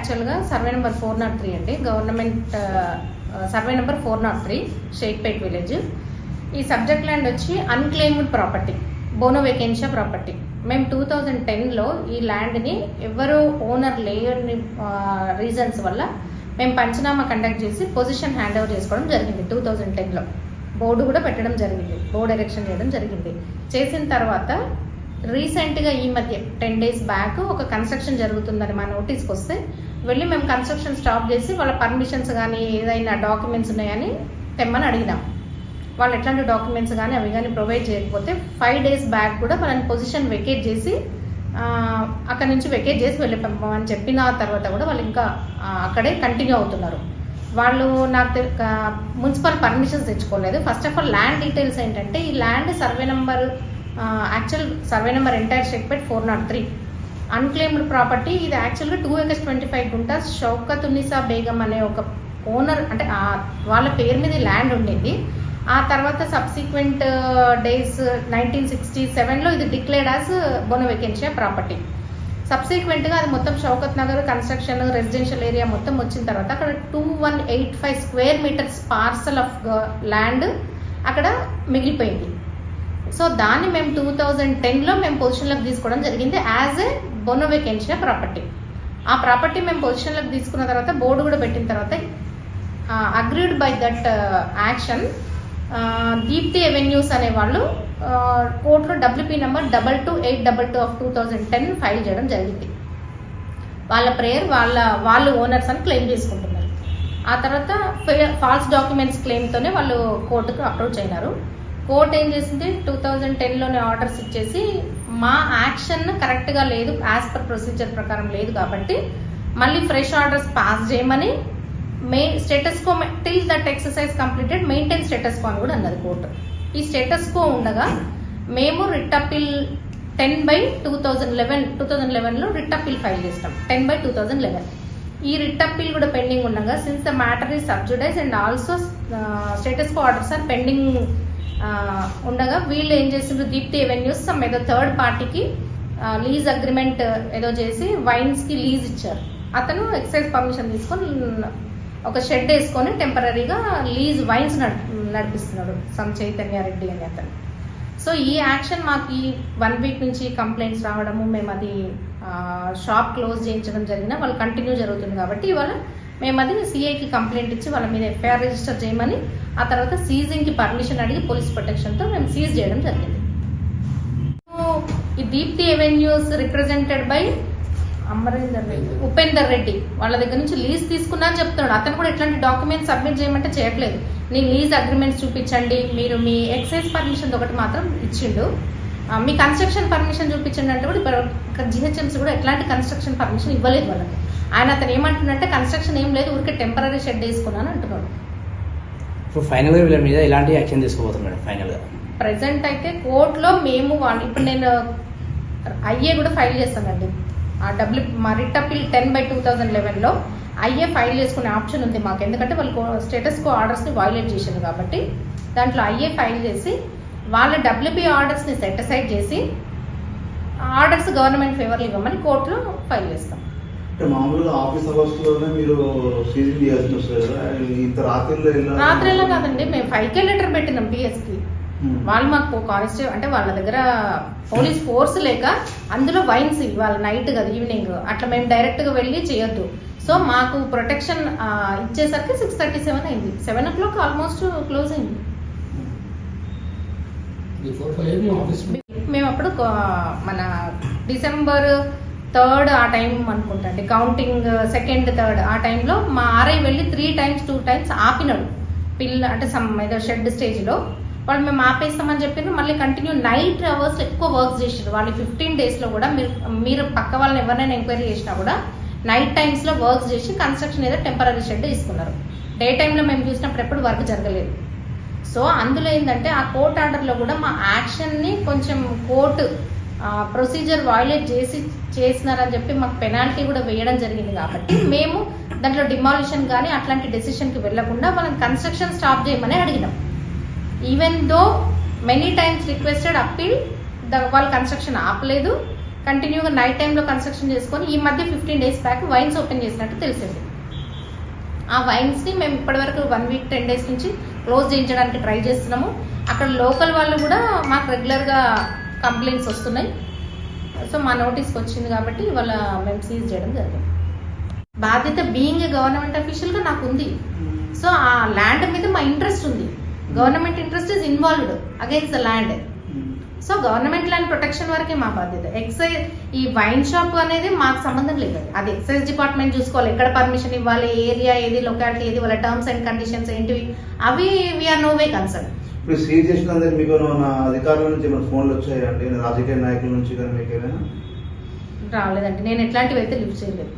యాక్చువల్గా survey number four not three అండి. Government survey number four not three Shaikpet village ఈ subject land వచ్చి unclaimed property bona vacantia property మేము two thousand టెన్లో ఈ ల్యాండ్ని ఎవరు ఓనర్ లేయర్ని రీజన్స్ వల్ల మేము పంచనామా కండక్ట్ చేసి పొజిషన్ హ్యాండ్ ఓవర్ చేసుకోవడం జరిగింది టూ థౌజండ్ టెన్లో బోర్డు కూడా పెట్టడం జరిగింది. బోర్డు ఎలక్షన్ చేయడం జరిగింది. చేసిన తర్వాత రీసెంట్గా ఈ మధ్య టెన్ డేస్ బ్యాక్ ఒక కన్స్ట్రక్షన్ జరుగుతుందని మా నోటీస్కి వస్తే వెళ్ళి మేము కన్స్ట్రక్షన్ స్టాప్ చేసి వాళ్ళ పర్మిషన్స్ కానీ ఏదైనా డాక్యుమెంట్స్ ఉన్నాయని తెమ్మని అడిగినాం. వాళ్ళు ఎట్లాంటి డాక్యుమెంట్స్ కానీ అవి కానీ ప్రొవైడ్ చేయకపోతే ఫైవ్ డేస్ బ్యాక్ కూడా వాళ్ళని పొజిషన్ వెకేట్ చేసి అక్కడ నుంచి వెకేట్ చేసి వెళ్ళిపోమని చెప్పిన తర్వాత కూడా వాళ్ళు ఇంకా అక్కడే కంటిన్యూ అవుతున్నారు. వాళ్ళు నాకు మున్సిపల్ పర్మిషన్స్ తెచ్చుకోలేదు. First of all land details ఏంటంటే ఈ land survey number actual survey number entire Shaikpet four not three unclaimed property ఇది యాక్చువల్గా two acres twenty five guntas Shaukat Unnisa Begum అనే ఒక ఓనర్ అంటే వాళ్ళ పేరు మీద ల్యాండ్ ఉండేది. ఆ తర్వాత సబ్సిక్వెంట్ డేస్ నైన్టీన్ సిక్స్టీ సెవెన్లో ఇది declared as bona vacantia property సబ్సిక్వెంట్గా అది మొత్తం Shaukat Nagar construction residential area మొత్తం వచ్చిన తర్వాత అక్కడ two one eight five square metres parcel of land అక్కడ మిగిలిపోయింది. సో దాన్ని మేము టూ థౌజండ్ టెన్లో మేము పొజిషన్లోకి తీసుకోవడం జరిగింది as a bona vacantia property ఆ ప్రాపర్టీ మేము పొజిషన్లోకి తీసుకున్న తర్వాత బోర్డు కూడా పెట్టిన తర్వాత agreed by that action Deepthi avenues అనే వాళ్ళు కోర్టులో WP number double two eight double two of two thousand ten file చేయడం జరిగింది. వాళ్ళ ప్రేయర్ వాళ్ళ వాళ్ళు ఓనర్స్ అని క్లెయిమ్ చేసుకుంటున్నారు. ఆ తర్వాత ఫాల్స్ డాక్యుమెంట్స్ క్లెయిమ్తోనే వాళ్ళు కోర్టుకు అప్రోచ్ అయినారు కోర్ట్ ఏం చేసింది? టూ థౌజండ్ టెన్లోనే ఆర్డర్స్ ఇచ్చేసి మా యాక్షన్ కరెక్ట్గా లేదు యాజ్ పర్ ప్రొసీజర్ ప్రకారం లేదు కాబట్టి మళ్ళీ ఫ్రెష్ ఆర్డర్స్ పాస్ చేయమని main status quo till that exercise completed maintain status quo అని కూడా అన్నది కోర్టు. ఈ స్టేటస్ కో ఉండగా మేము writ appeal ten by two thousand eleven two thousand లెవెన్లో writ appeal file చేస్తాం. Ten by two thousand eleven ఈ writ appeal కూడా pending ఉండగా since the matter is sub judice and also status quo orders are pending ఉండగా వీళ్ళు ఏం చేసిండ్రు Deepti avenues some ఏదో third పార్టీకి లీజ్ అగ్రిమెంట్ ఏదో చేసి వైన్స్కి లీజ్ ఇచ్చారు. అతను ఎక్సైజ్ పర్మిషన్ తీసుకొని ఒక షెడ్ వేసుకొని టెంపరీగా లీజ్ వైన్స్ నడిపిస్తున్నాడు సమ్ చైతన్య రెడ్డి అని అతను. సో ఈ యాక్షన్ మాకు ఈ వన్ వీక్ నుంచి కంప్లైంట్స్ రావడము మేము అది షాప్ క్లోజ్ చేయించడం జరిగిన వాళ్ళు కంటిన్యూ జరుగుతుంది కాబట్టి ఇవాళ మేము అది సిఐకి కంప్లైంట్ ఇచ్చి వాళ్ళ మీద ఎఫ్ఐఆర్ రిజిస్టర్ చేయమని ఆ తర్వాత సీజింగ్కి పర్మిషన్ అడిగి పోలీస్ ప్రొటెక్షన్తో మేము సీజ్ చేయడం జరిగింది. ఈ Deepthi avenues represented by Amarender Reddy. Upender Reddy. వాళ్ళ దగ్గర నుంచి లీజ్ తీసుకున్నా అని చెప్తున్నాడు. అతను కూడా ఎట్లాంటి డాక్యుమెంట్స్ సబ్మిట్ చేయమంటే చేయట్లేదు. నీ లీజ్ అగ్రిమెంట్స్ చూపించండి మీరు మీ ఎక్సైజ్ పర్మిషన్ ఒకటి మాత్రం ఇచ్చిండు. మీ కన్స్ట్రక్షన్ పర్మిషన్ చూపించండి అంటే కూడా ఇప్పుడు జిహెచ్ఎంసీ కూడా ఎట్లాంటి కన్స్ట్రక్షన్ పర్మిషన్ ఇవ్వలేదు వాళ్ళకి. ఆయన అతను ఏమంటున్నంటే కన్స్ట్రక్షన్ ఏం లేదు ఊరికే టెంపరీ షెడ్ వేసుకున్నాను అంటున్నాడు. ఇప్పుడు ఫైనల్గా వీళ్ళ మీద ఎలాంటి యాక్షన్ తీసుకోబోతాం మేడం ఫైనల్గా ప్రజెంట్ అయితే కోర్టులో మేము వాళ్ళు ఇప్పుడు నేను ఐఏ కూడా ఫైల్ చేస్తానండి. ఆ డబ్ల్యూ మా writ appeal ten by two thousand లెవెన్లో IA file చేసుకునే ఆప్షన్ ఉంది మాకు. ఎందుకంటే వాళ్ళు స్టేటస్ కో ఆర్డర్స్ని వైలేట్ చేశారు కాబట్టి దాంట్లో ఐఏ ఫైల్ చేసి వాళ్ళ డబ్ల్యూపీ ఆర్డర్స్ని సెటిసైడ్ చేసి ఆర్డర్స్ గవర్నమెంట్ ఫేవర్లు ఇవ్వమని కోర్టులో ఫైల్ చేస్తాం. అంటే మామూలుగా ఆఫీస్ అవర్స్లోనే మీరు సీజింగ్ చేయాల్సి వస్తుంది కదా. ఇంత రాత్రిలో రాత్రిలో కాదండి మేము ఫైవ్కే లెటర్ పెట్టినాం పిఎస్కి ఉమ్. వాళ్ళు మాకు కానిస్టేబుల్ అంటే వాళ్ళ దగ్గర పోలీస్ ఫోర్స్ లేక అందులో వైన్స్ ఇవాళ నైట్ కదా ఈవినింగ్ అట్లా మేము డైరెక్ట్గా వెళ్ళి చేయొద్దు. సో మాకు ప్రొటెక్షన్ ఇచ్చేసరికి సిక్స్ థర్టీ సెవెన్ అయింది. Seven o'clock almost close అయింది. బిఫోర్ ఫైవ్ మీ ఆఫీస్ మేము అప్పుడు కొ- మన డిసెంబర్ థర్డ్ ఆ టైం అనుకుంటండి కౌంటింగ్ సెకండ్ థర్డ్ ఆ టైంలో మా ఆర్ఐ వెళ్ళి త్రీ టైమ్స్ టూ టైమ్స్ ఆపినాడు. పిల్ల అంటే సమ్ ఏదో షెడ్ స్టేజ్లో. వాళ్ళు మేము ఆపేస్తామని చెప్పి మళ్ళీ కంటిన్యూ నైట్ అవర్స్ ఎక్కువ వర్క్ చేసారు వాళ్ళు ఫిఫ్టీన్ డేస్లో కూడా మీరు మీరు పక్క వాళ్ళని ఎవరైనా ఎంక్వైరీ చేసినా కూడా నైట్ టైమ్స్లో వర్క్స్ చేసి కన్స్ట్రక్షన్ ఏదో టెంపరీ షెడ్ ఇస్తున్నారు డే టైంలో మేము చూసినప్పుడు ఎప్పుడు వర్క్ జరగలేదు. సో అందులో ఏంటంటే ఆ కోర్ట్ ఆర్డర్లో కూడా మా యాక్షన్ని కొంచెం కోర్టు ప్రొసీజర్ వైలేట్ చేసి చేసినారని చెప్పి మాకు పెనాల్టీ కూడా వేయడం జరిగింది కాబట్టి మేము దాంట్లో డిమాలిషన్ కానీ అట్లాంటి డెసిషన్కి వెళ్ళకుండా మనం కన్స్ట్రక్షన్ స్టాప్ చేయమని అడిగినాం. Even though many times requested appeal the వాళ్ళు కన్స్ట్రక్షన్ ఆపలేదు. కంటిన్యూగా నైట్ టైంలో కన్స్ట్రక్షన్ చేసుకొని ఈ మధ్య fifteen days back wines open చేసినట్టు తెలిసింది. ఆ వైన్స్ని మేము ఇప్పటివరకు వన్ వీక్ టెన్ డేస్ నుంచి క్లోజ్ చేయించడానికి ట్రై చేస్తున్నాము. అక్కడ లోకల్ వాళ్ళు కూడా మాకు రెగ్యులర్గా కంప్లైంట్స్ వస్తున్నాయి. సో మా నోటీస్కి వచ్చింది కాబట్టి ఇవాళ మేము సీజ్ చేయడం జరిగింది. బాధ్యత బీయింగ్ గవర్నమెంట్ అఫీషియల్గా నాకు ఉంది. సో ఆ ల్యాండ్ మీద మా ఇంట్రెస్ట్ ఉంది. Government interest is involved against the land so government land protection వరకే మా బాధ్యత. ఎక్సైజ్ ఈ వైన్ షాప్ అనేది మాకు సంబంధం లేదు. అది ఎక్సైజ్ డిపార్ట్మెంట్ చూసుకోవాలి. ఎక్కడ పర్మిషన్ ఇవ్వాలి? ఏరియా ఏది లొకాలిటీ ఏది? వాళ్ళ టర్మ్స్ అండ్ కండిషన్స్ ఏంటివి? అవి we are no way concern ఇప్పుడు సీజ్ చేసినందుకు మీకు నా అధికారుల నుంచి ఏమైనా ఫోన్లు వచ్చాయండి రాజకీయ నాయకుల నుంచి కానీ మీకు ఏమైనా? రాలేదండి. నేను ఎట్లాంటివి అయితే లిఫ్ట్ చేయలేదు.